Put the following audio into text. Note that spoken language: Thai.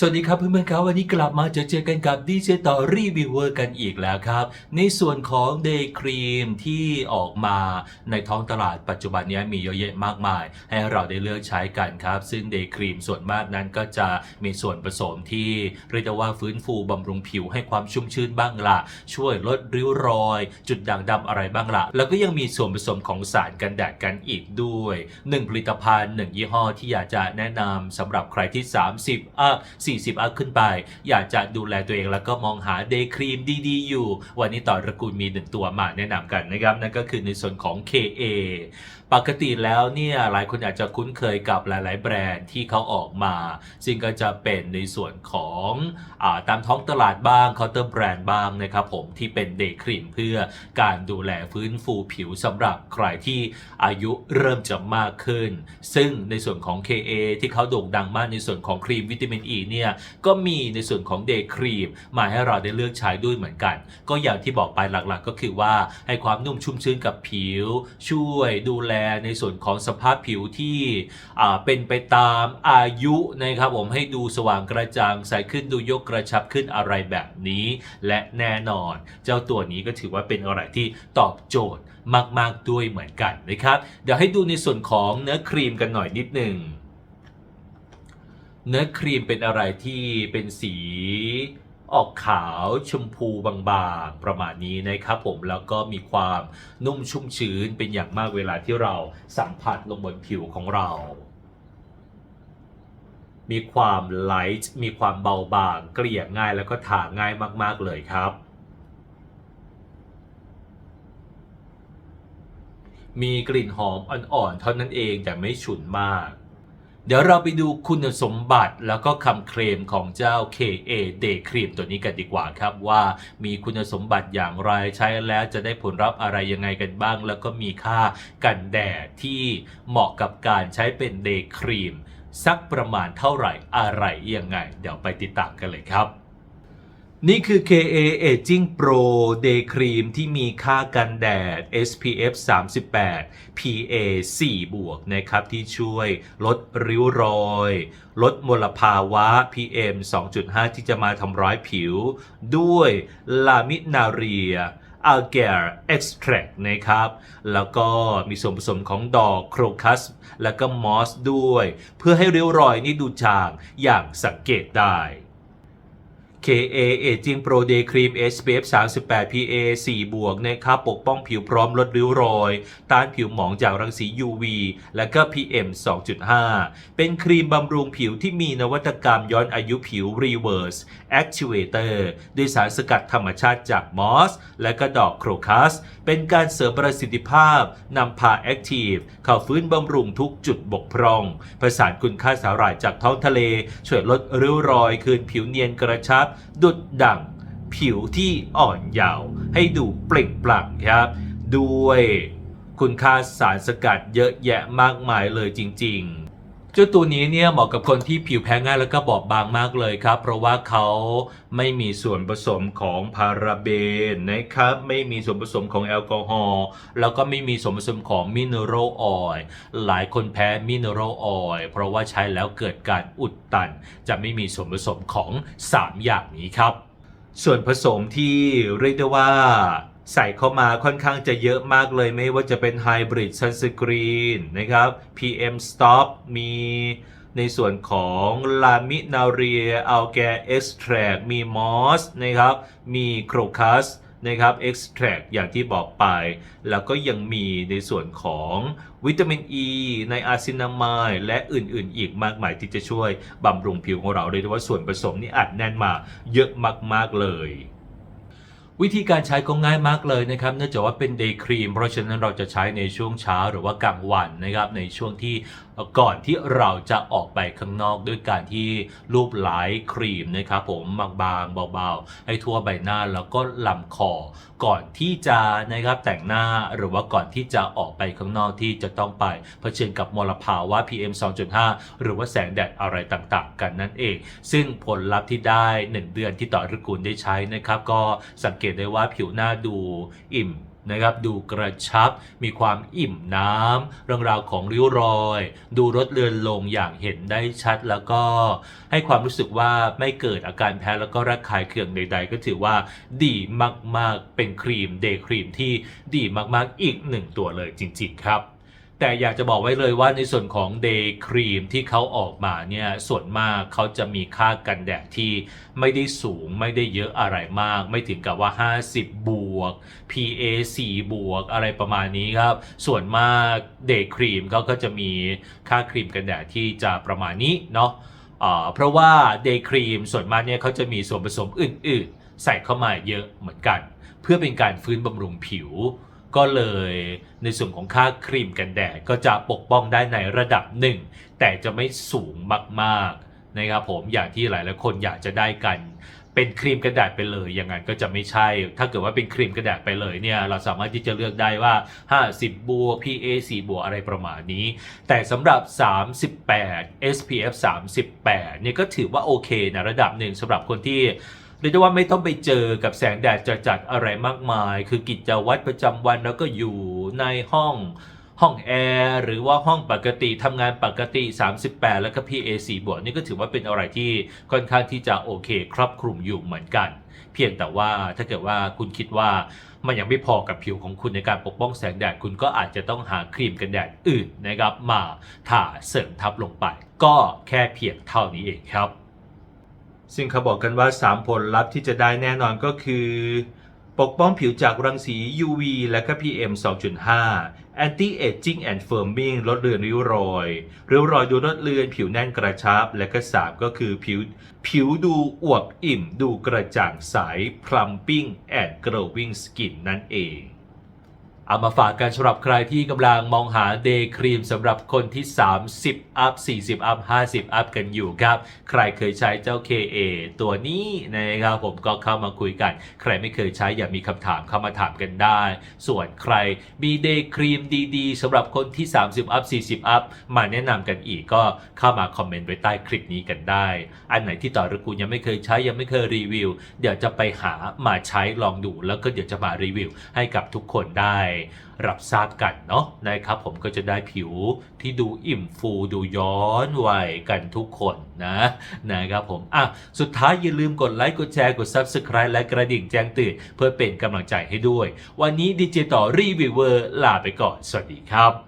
สวัสดีครับเพื่อนๆครับวันนี้กลับมาเจอเจอกันกับดีเจต่อรีวิวเวอร์กันอีกแล้วครับ ในส่วนของเดย์ครีมที่ออกมาในท้องตลาดปัจจุบันนี้มีเยอะแยะมากมาย ให้เราได้เลือกใช้กันครับ ซึ่งเดย์ครีมส่วนมากนั้นก็จะมีส่วนผสมที่เรียกว่าฟื้นฟูบำรุงผิวให้ความชุ่มชื้นบ้างละช่วยลดริ้วรอย จุดด่างดำอะไรบ้างละแล้วก็ยังมีส่วนผสมของสารกันแดดกันอีกด้วยหนึ่งผลิตภัณฑ์หนึ่งยี่ห้อที่อยากจะแนะนำสำหรับใครที่ 30อัพ40 อัพขึ้นไป อยากจะดูแลตัวเองแล้วก็มองหาเดย์ครีมดีๆ อยู่ วันนี้ต่อระกูลมีหนึ่งตัวมาแนะนำกันนะครับ นั่นก็คือในส่วนของ KA ปกติแล้วเนี่ยหลายคนอาจจะคุ้นเคยกับหลาย ๆ แบรนด์ที่เขาออกมา ซึ่งก็จะเป็นในส่วนของอาตามท้องตลาดบ้างเคาน์เตอร์แบรนด์บ้างนะครับผมที่เป็นเดย์ครีมเพื่อการดูแลฟื้นฟูผิวสำหรับใครที่อายุเริ่มจะมากขึ้น ซึ่งในส่วนของ KA ที่เขาโด่งดังมากในส่วนของครีมวิตามินอ e ีเนี่ยก็มีในส่วนของเดย์ครีมมาให้เราได้เลือกใช้ด้วยเหมือนกัน ก็อย่างที่บอกไปหลัก ๆ ก็คือว่าให้ความนุ่มชุ่มชื้นกับผิว ช่วยดูแลในส่วนของสภาพผิวที่เป็นไปตามอายุนะครับผมให้ดูสว่างกระจ่างใสขึ้นดูยกกระชับขึ้นอะไรแบบนี้ และแน่นอน เจ้าตัวนี้ก็ถือว่าเป็นอะไรที่ตอบโจทย์มาก ๆ ด้วยเหมือนกันนะครับ เดี๋ยวให้ดูในส่วนของเนื้อครีมกันหน่อยนิดหนึ่งเนื้อครีมเป็นอะไรที่เป็นสี ออกขาวชมพูบางๆ ประมาณนี้นะครับผมแล้วก็มีความนุ่มชุ่มชื้นเป็นอย่างมากเวลาที่เราสัมผัสลงบนผิวของเรา มีความไลท์มีความเบาบางเกลี่ยง่ายแล้วก็ทาง่ายมากๆเลยครับมีกลิ่นหอมอ่อนๆเท่านั้นเองแต่ไม่ฉุนมาก เดี๋ยวเราไปดูคุณสมบัติแล้วก็คำเคลมของเจ้า KA Day Cream ตัวนี้กันดีกว่าครับว่ามีคุณสมบัติอย่างไรใช้แล้วจะได้ผลลัพธ์อะไรยังไงกันบ้าง แล้วก็มีค่ากันแดดที่เหมาะกับการใช้เป็น Day Cream สักประมาณเท่าไหร่อะไรยังไง เดี๋ยวไปติดตามกันเลยครับ นี่คือ KA Aging Pro Day Cream ที่มีค่ากันแดด SPF 38 PA 4 บวกนะครับ ที่ช่วยลดริ้วรอย ลดมลภาวะ PM 2.5 ที่จะมาทำร้ายผิว ด้วยลามินาเรียอัลเกรเอ็กซ์แทรนะครับ แล้วก็มีส่วนผสมของดอกโครคัส แล้วก็มอสด้วย เพื่อให้ริ้วรอยนี่ดูจางอย่างสังเกตได้ KA Aging Pro Day Cream SPF 38 PA 4 บวกนะครับปกป้องผิวพร้อมลดริ้วรอย ต้านผิวหมองจากรังสี UV และก็ PM 2.5 เป็นครีมบำรุงผิวที่มีนวัตกรรมย้อนอายุผิว Reverse Activator ด้วยสารสกัดธรรมชาติจากมอส และก็ดอกโครคัส เป็นการเสริมประสิทธิภาพนำพาแอคทีฟเข้าฟื้นบำรุงทุกจุดบกพร่อง ประสานคุณค่าสาหร่ายจากท้องทะเล ช่วยลดริ้วรอย คืนผิวเนียนกระชับดุดดั่ง ผิวที่อ่อนเยาว์ให้ดูเปล่งปลั่งครับ ด้วยคุณค่าสารสกัดเยอะแยะมากมายเลยจริง ๆ เจ้าตัวนี้เนี่ยเหมาะกับคนที่ผิวแพ้ง่ายแล้วก็บอบบางมากเลยครับ เพราะว่าเขาไม่มีส่วนผสมของพาราเบนนะครับ ไม่มีส่วนผสมของแอลกอฮอล์แล้วก็ไม่มีส่วนผสมของมินเนอรัลออยล์หลายคนแพ้มินเนอรัลออยล์เพราะว่าใช้แล้วเกิดการอุดตัน จะไม่มีส่วนผสมของ 3 อย่างนี้ครับ ส่วนผสมที่เรียกได้ว่า ใส่เข้ามาค่อนข้างจะเยอะมากเลยไม่ว่าจะเป็นไฮบริดซันสกรีนนะครับ PM Stop มีในส่วนของลามินาเรียอัลแกเอ็กซ์แทรมีมอสนะครับ มีโครคัสนะครับเอ็กซ์แทรอย่างที่บอกไป แล้วก็ยังมีในส่วนของวิตามินอ e ีในอาซินามายและอื่นๆ อีกมากมายที่จะช่วยบำรุงผิวของเราเรียกได้ว่าส่วนผสมนี่อัดแน่นมาเยอะมากๆเลย วิธีการใช้ก็ง่ายมากเลยนะครับเนื่องจากว่าเป็นเดย์ครีมเพราะฉะนั้นเราจะใช้ในช่วงเช้าหรือว่ากลางวันนะครับในช่วงที่ ก่อนที่เราจะออกไปข้างนอกด้วยการที่รูปไหลครีมนะครับผมบางๆเบาๆ ให้ทั่วใบหน้าแล้วก็ลำคอ ก่อนที่จะนะครับแต่งหน้าหรือว่าก่อนที่จะออกไปข้างนอกที่จะต้องไปเผชิญกับมลภาวะ PM 2.5 หรือว่าแสงแดดอะไรต่างๆ กันนั่นเอง ซึ่งผลลัพธ์ที่ได้ 1 เดือนที่ต่อตระกูลได้ใช้นะครับ ก็สังเกตได้ว่าผิวหน้าดูอิ่ม นะครับดูกระชับ มีความอิ่มน้ำเรื่องราวของริ้วรอย ดูรถเลือนลงอย่างเห็นได้ชัดแล้วก็ให้ความรู้สึกว่าไม่เกิดอาการแพ้แล้วก็ระคายเคืองใด ๆ ก็ถือว่าดีมากๆเป็นครีมเดย์ครีมที่ดีมากๆอีกหนึ่งตัวเลยจริง ๆ ครับ แต่อยากจะบอกไว้เลยว่าในส่วนของ Day Cream ที่เขาออกมาเนี่ยส่วนมากเขาจะมีค่ากันแดดที่ไม่ได้สูงไม่ได้เยอะอะไรมาก ไม่ถึงกับว่า 50 บวก PA 4 บวก อะไรประมาณนี้ครับ ส่วนมาก Day Cream เขาก็จะมีค่าครีมกันแดดที่จะประมาณนี้เนาะอ่าเพราะว่า Day Cream ส่วนมากเนี่ยเขาจะมีส่วนผสมอื่น ๆ ใส่เข้ามาเยอะเหมือนกัน เพื่อเป็นการฟื้นบำรุงผิว ก็เลยในส่วนของค่าครีมกันแดดก็จะปกป้องได้ในระดับหนึ่ง แต่จะไม่สูงมากๆนะครับผมอย่างที่หลายๆคนอยากจะได้กัน เป็นครีมกันแดดไปเลยอย่างนั้นก็จะไม่ใช่ ถ้าเกิดว่าเป็นครีมกันแดดไปเลยเนี่ยเราสามารถที่จะเลือกได้ว่า 50 บวก PA 4 บวกอะไรประมาณนี้ แต่สำหรับ 38 SPF 38เนี่ยก็ถือว่าโอเคนะระดับหนึ่งสำหรับคนที่ เรียกได้ว่าไม่ต้องไปเจอกับแสงแดดจัดๆอะไรมากมาย คือกิจวัตรประจำวันแล้วก็อยู่ในห้องห้องแอร์หรือว่าห้องปกติทำงานปกติ 38 แล้วก็ PA 4 บวกนี่ก็ถือว่าเป็นอะไรที่ค่อนข้างที่จะโอเค ครอบคลุมอยู่เหมือนกัน เพียงแต่ว่าถ้าเกิดว่าคุณคิดว่ามันยังไม่พอกับผิวของคุณในการปกป้องแสงแดดคุณก็อาจจะต้องหาครีมกันแดดอื่นนะครับมาทาเสริมทับลงไป ก็แค่เพียงเท่านี้เองครับ ซึ่งเขาบอกกันว่า 3 ผลลัพธ์ที่จะได้แน่นอนก็คือ ปกป้องผิวจากรังสี UV และก็ PM 2.5 Anti Aging and Firming ลดเลือนริ้วรอยริ้วรอยดูลดเลือนผิวแน่นกระชับ และก็3ก็คือผิวผิวดูอวบอิ่ม ดูกระจ่างใส Plumping and Glowing Skin นั่นเอง เอามาฝากกันสำหรับใครที่กำลังมองหาเดย์ครีมสำหรับคนที่ 30 อัพ 40 อัพ 50 อัพกันอยู่ครับ ใครเคยใช้เจ้า KA ตัวนี้นะครับผมก็เข้ามาคุยกัน ใครไม่เคยใช้อย่ามีคำถามเข้ามาถามกันได้ ส่วนใครมีเดย์ครีมดีๆสำหรับคนที่ 30 อัพ 40 อัพ มาแนะนำกันอีกก็เข้ามาคอมเมนต์ไว้ใต้คลิปนี้กันได้ อันไหนที่ต่อระกูยังไม่เคยใช้ยังไม่เคยรีวิว เดี๋ยวจะไปหามาใช้ลองดูแล้วก็เดี๋ยวจะมารีวิวให้กับทุกคนได้รับทราบกันเนาะนะครับผมก็จะได้ผิวที่ดูอิ่มฟูดูย้อนวัยกันทุกคนนะนะครับผมอะสุดท้ายอย่าลืมกดไลค์กดแชร์กด Subscribe และกระดิ่งแจ้งเตือนเพื่อเป็นกำลังใจให้ด้วย วันนี้ดีเจต่อรีวิวเวอร์ลาไปก่อน สวัสดีครับ